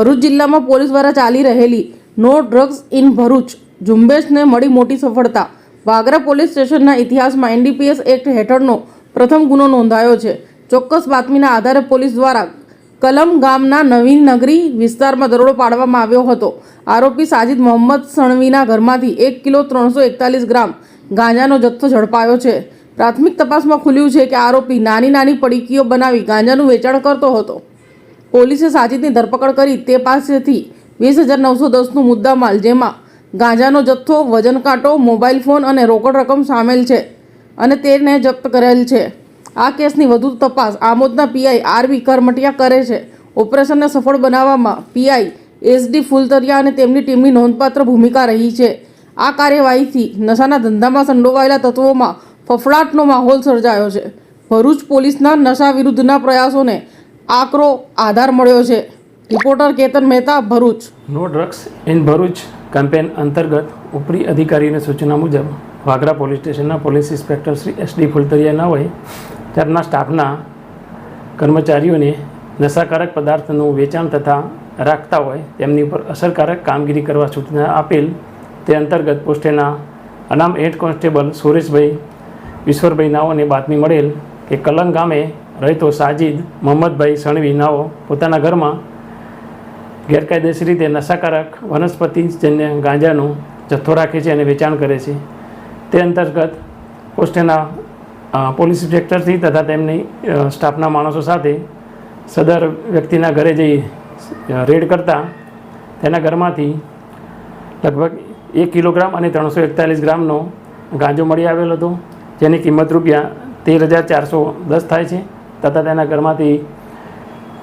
ભરૂચ જિલ્લામાં પોલીસ દ્વારા ચાલી રહેલી નો ડ્રગ્સ ઇન ભરૂચ ઝુંબેશને મળી મોટી સફળતા. વાગરા પોલીસ સ્ટેશનના ઇતિહાસમાં એનડીપીએસ એક્ટ હેઠળનો પ્રથમ ગુનો નોંધાયો છે. ચોક્કસ બાતમીના આધારે પોલીસ દ્વારા કલમ ગામના નવીન નગરી વિસ્તારમાં દરોડો પાડવામાં આવ્યો હતો. આરોપી સાજિદ મોહમ્મદ સણવીના ઘરમાંથી એક કિલો ત્રણસો એકતાલીસ ગ્રામ ગાંજાનો જથ્થો ઝડપાયો છે. પ્રાથમિક તપાસમાં ખુલ્યું છે કે આરોપી નાની નાની પડીકીઓ બનાવી ગાંજાનું વેચાણ કરતો હતો. પોલીસે સાજિદની ધરપકડ કરી તે પાસેથી વીસ હજાર નવસો દસનું મુદ્દામાલ, જેમાં ગાંજાનો જથ્થો, વજન કાંટો, મોબાઈલ ફોન અને રોકડ રકમ સામેલ છે અને તેને જપ્ત કરેલ છે. આ કેસની વધુ તપાસ આમોદના પીઆઈ આરવી કરમટિયા કરે છે. ઓપરેશનને સફળ બનાવવામાં પીઆઈ એસડી ફૂલતરિયા અને તેમની ટીમની નોંધપાત્ર ભૂમિકા રહી છે. આ કાર્યવાહીથી નશાના ધંધામાં સંડોવાયેલા તત્વોમાં ફફડાટનો માહોલ સર્જાયો છે. ભરૂચ પોલીસના નશા વિરુદ્ધના પ્રયાસોને આકરો આધાર મળ્યો છે. Reporter Ketan Mehta, Bharuch. No drugs in Bharuch campaign અંતર્ગત ઉપરી અધિકારીની સૂચના મુજબ વાગરા પોલીસ સ્ટેશનના police inspector Shri S D Phultariya ના હોય, ત્યારના સ્ટાફના કર્મચારીઓને નશાકારક પદાર્થનું વેચાણ તથા રાખતા હોય, તેમની ઉપર અસરકારક કામગીરી કરવા સૂચના આપેલ તે અંતર્ગત પોસ્ટેના અનામ હેડ કોન્સ્ટેબલ સુરેશભાઈ, ઈશ્વરભાઈ નાઓને બાતમી મળેલ કે કલંગ ગામે રહેતો સાજીદ, મોહમ્મદભાઈ સણવી નાઓ, પોતાના ઘરમાં ગેરકાયદેસર રીતે નશાકારક વનસ્પતિજન્ય ગાંજાનો જથ્થો રાખે છે અને વેચાણ કરે છે. તે અંતર્ગત પોસ્ટેના પોલીસ ઇન્સ્પેક્ટરથી તથા તેમની સ્ટાફના માણસો સાથે સદર વ્યક્તિના ઘરે જઈ રેડ કરતા તેના ઘરમાંથી લગભગ એક કિલોગ્રામ અને ત્રણસો એકતાલીસ ગ્રામનો ગાંજો મળી આવેલો હતો. જેની કિંમત રૂપિયા તેર હજાર ચારસો દસ થાય છે. તથા તેના ઘરમાંથી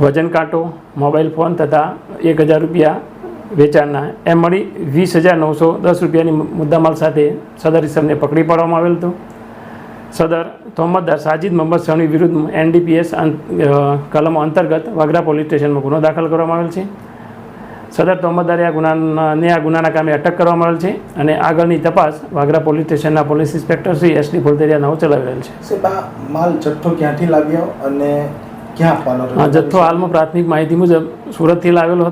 વજન કાંટો, મોબાઈલ ફોન તથા એક હજાર રૂપિયા વેચાણના, એમ મળી વીસ હજાર નવસો દસ રૂપિયાની મુદ્દામાલ સાથે સદર ઇસમને પકડી પાડવામાં આવેલ હતો. સદર તોહમતદાર સાજિદ મોહમ્મદ સણી વિરુદ્ધ એનડીપીએસ કલમો અંતર્ગત વાગરા પોલીસ સ્ટેશનમાં ગુનો દાખલ કરવામાં આવેલ છે. સદર તોહમતદારે આ ગુનાને આ ગુનાના કામે અટક કરવામાં આવેલ છે અને આગળની તપાસ વાગરા પોલીસ સ્ટેશનના police inspector Shri S D Phultariya નાઓ ચલાવી રહેલ છે માલ જથ્થો ક્યાંથી લાવ્યો અને ક્યાં જથ્થો હાલમાં પ્રાથમિક માહિતી મુજબ સુરતથી લાવેલો હતો.